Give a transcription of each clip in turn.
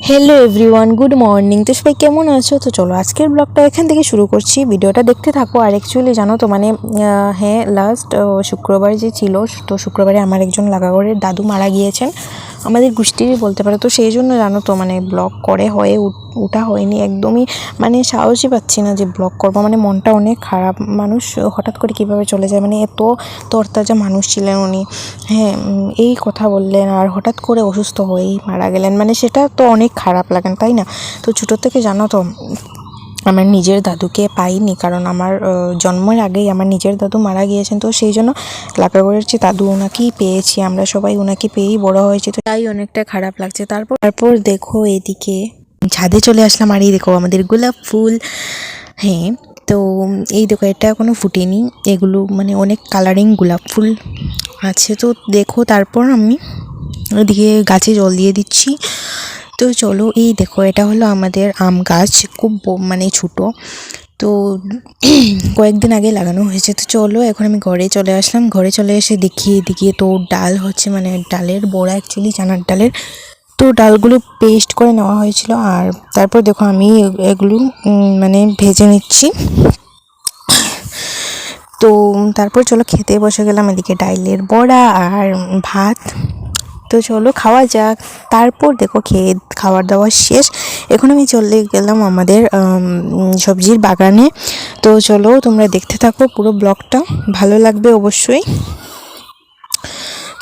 Hello everyone good morning তো সবাই কেমন আছো? তো চলো আজকের ব্লগটা এখান থেকে শুরু করছি। ভিডিওটা দেখতে থাকো। আর অ্যাকচুয়ালি জানো তো মানে হ্যাঁ লাস্ট শুক্রবার যে ছিল, তো শুক্রবারে আমার একজন লাগাগড়ের দাদু মারা গিয়েছেন। আমাদের গোষ্ঠীরই বলতে পারো। তো সেই জন্য জানো তো মানে ব্লগ করে হয়ে উঠ- ওঠা হয়নি। একদমই মানে সাহসই পাচ্ছি না যে ব্লগ করব। মানে মনটা অনেক খারাপ। মানুষ হঠাৎ করে কীভাবে চলে যায়? মানে এত তরতাজা মানুষ ছিলেন উনি। হ্যাঁ এই কথা বললেন। আর হঠাৎ করে অসুস্থ হয়েই মারা গেলেন। মানে সেটা তো অনেক খারাপ লাগেন, তাই না? তো ছোটো থেকে জানো তো, আমার নিজের দাদুকে পাইনি কারণ আমার জন্মের আগেই আমার নিজের দাদু মারা গিয়েছেন, তো সেই জন্য লাকাগড়ের যে দাদু ওনাকেই পেয়েছি, আমরা সবাই ওনাকে পেয়েই বড় হয়েছি, তো তাই অনেকটা খারাপ লাগছে। তারপর তারপর দেখো এদিকে, ছাদে চলে আসলাম, আর এই দেখো আমাদের গোলাপ ফুল হ্যাঁ তো এই দেখো, এটা এখনও ফুটেনি, এগুলো মানে অনেক কালারিং গোলাপ ফুল আছে, তো দেখো তারপর আমি ওদিকে গাছে জল দিয়ে দিচ্ছি। তো চলো, এই দেখো, এটা হলো আমাদের আম গাছ, খুব মানে ছোটো। তো কয়েকদিন আগে লাগানো হয়েছে। তো চলো, এখন আমি ঘরে চলে আসলাম। ঘরে চলে এসে দেখি এদিকে তো ডাল হচ্ছে মানে ডালের বড়া অ্যাকচুয়ালি চানার ডালের। তো ডালগুলো পেস্ট করে নেওয়া হয়েছিল। আর তারপর দেখো, আমি এগুলো মানে ভেজে নিচ্ছি। তো তারপর চলো, খেতে বসে গেলাম এদিকে ডাইলের বড়া আর ভাত। তো চলো খাওয়া যাক। তারপর দেখো খেয়ে, খাওয়ার দাওয়া শেষ। এখন আমি চলে গেলাম আমাদের সবজির বাগানে। তো চলো তোমরা দেখতে থাকো পুরো ব্লগটা। ভালো লাগবে অবশ্যই।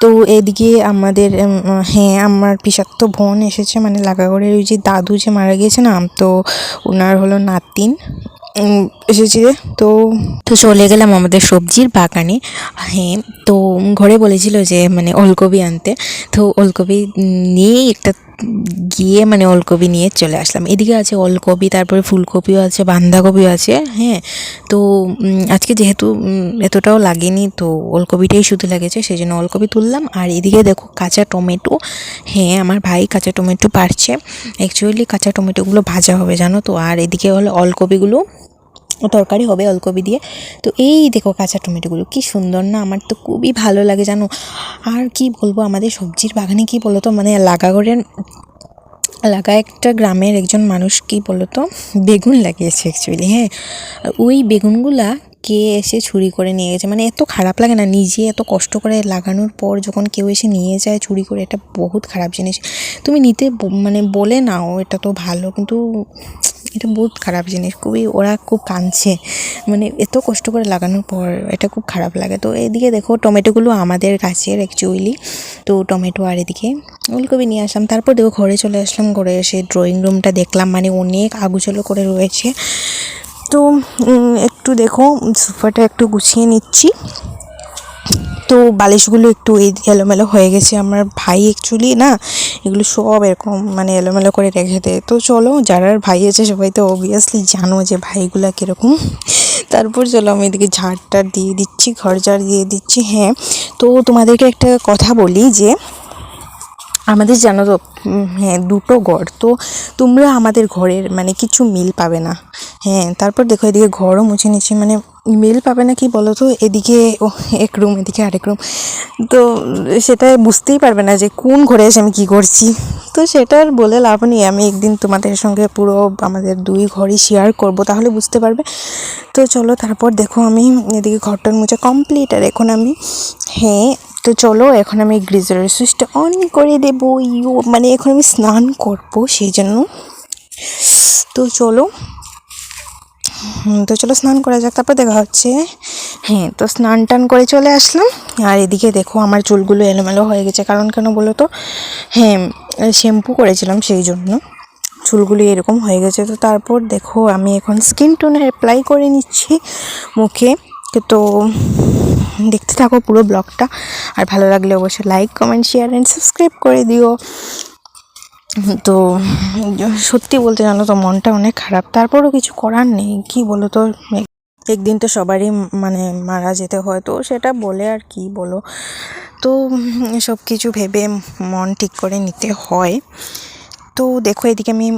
তো এদিকে আমাদের হ্যাঁ আমার পিসাত্ত বোন এসেছে। মানে লাগাগড়ের ওই যে দাদু যে মারা গিয়েছে না, তো ওনার হলো নাতিন। উম, রে। তো তো চলে গেলাম আমাদের সবজির বাগানে। হ্যাঁ তো ঘরে বলেছিল যে মানে ওলকপি আনতে। তো ওলকপি নিয়েই একটা গিয়ে মানে ওলকপি নিয়ে চলে আসলাম। এদিকে আছে ওলকপি, তারপরে ফুলকপিও আছে, বাঁধাকপিও আছে হ্যাঁ। তো আজকে যেহেতু এতটাও লাগেনি, তো ওলকপিটাই শুধু লেগেছে সেই জন্য ওলকপি তুললাম। আর এদিকে দেখো কাঁচা টমেটো হ্যাঁ আমার ভাই কাঁচা টমেটো পারছে। অ্যাকচুয়ালি কাঁচা টমেটোগুলো ভাজা হবে, জানো তো? আর এদিকে হলো ওলকপিগুলো তরকারি হবে ওলকপি দিয়ে। তো এই দেখো কাঁচা টমেটোগুলো, কি সুন্দর না? আমার তো খুবই ভালো লাগে, জানো? আর কি বলব, আমাদের সবজির বাগানে কি বলো তো মানে লাগাগড়ের, লাগা একটা গ্রামের একজন মানুষ কি বলতো? বেগুন লাগিয়েছে অ্যাকচুয়ালি হ্যাঁ। ওই বেগুনগুলা কে এসে চুরি করে নিয়ে গেছে। মানে এত খারাপ লাগে না, নিজে এত কষ্ট করে লাগানোর পর যখন কেউ এসে নিয়ে যায় চুরি করে, এটা বহুত খারাপ জিনিস। তুমি নিতে মানে বলে নাও, এটা তো ভালো, কিন্তু এটা বহুত খারাপ জিনিস। খুবই, ওরা খুব কাঁদছে। মানে এত কষ্ট করে লাগানোর পর এটা খুব খারাপ লাগে। তো এদিকে দেখো, টমেটোগুলো আমাদের গাছের অ্যাকচুয়ালি তো টমেটো আর এদিকে ওলকপি নিয়ে আসলাম। তারপর দেখো, ঘরে চলে আসলাম, ঘরে এসে ড্রয়িং রুমটা দেখলাম। মানে অনেক আগুচলো করে রয়েছে। তো একটু দেখো, সোফাটা একটু গুছিয়ে নিচ্ছি। তো বালিশগুলো একটু এলোমেলো হয়ে গেছে। আমার ভাই অ্যাকচুয়ালি না, এগুলো সব এরকম মানে এলোমেলো করে রেখে দেয়। তো চলো, যারা ভাই আছে, সবাই তো অবভিয়াসলি জানো যে ভাইগুলা কীরকম। তারপর চলো, আমি এদিকে ঝাড় টাড় দিয়ে দিচ্ছি ঘর ঝাড় দিয়ে দিচ্ছি হ্যাঁ। তো তোমাদেরকে একটা কথা বলি যে আমাদের জানো তো হ্যাঁ দুটো ঘর। তো তোমরা আমাদের ঘরের মানে কিছু মিল পাবে না। হ্যাঁ তারপর দেখো এদিকে ঘরও মুছে নিচ্ছি মানে মিল পাবে না কি বলো তো এদিকে ও এক রুম, এদিকে আরেক রুম। তো সেটা বুঝতেই পারবে না যে কোন ঘরে এসে আমি কী করছি। তো সেটা আর বলে লাভ নেই। আমি একদিন তোমাদের সঙ্গে পুরো আমাদের দুই ঘরই শেয়ার করব, তাহলে বুঝতে পারবে। তো চলো, তারপর দেখো আমি এদিকে ঘরটার মুছে কমপ্লিট আর এখন আমি হ্যাঁ তো চলো, এখন আমি গ্রিজারের সুইচটা অন করে দেবো। ইউ মানে এখন আমি স্নান করব, সেই জন্য। তো চলো তো চলো স্নান করা যাক, তারপর দেখা হচ্ছে। হ্যাঁ তো স্নান টান করে চলে আসলাম। আর এদিকে দেখো, আমার চুলগুলো এলোমেলো হয়ে গেছে। কারণ কেন বলো তো? হ্যাঁ শ্যাম্পু করেছিলাম সেই জন্য। চুলগুলি এরকম হয়ে গেছে। তো তারপর দেখো, আমি এখন স্কিন টোনার অ্যাপ্লাই করে নিচ্ছি মুখে। তো দেখতে থাকো পুরো ব্লগটা। আর ভালো লাগলে অবশ্যই like comment share and subscribe করে দিও। তো, সত্যি বলতে জানো তো, মনটা অনেক খারাপ। তারপরও কিছু করার নেই। কি বলো তো? একদিন তো সবারই মানে মারা যেতে হয়। তো সেটা বলে আর কি বলো? তো সব কিছু ভেবে মন ঠিক করে নিতে হয়। তো দেখো, এদিকে আমি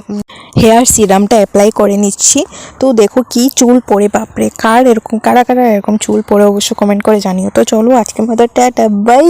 হেয়ার সিরামটা অ্যাপ্লাই করে নিচ্ছি। তো দেখো কি চুল পরে, বাপরে! কার এরকম, কারা কারা এরকম চুল পরে অবশ্য কমেন্ট করে জানিও। তো চলো আজকে মতো টাটা বাই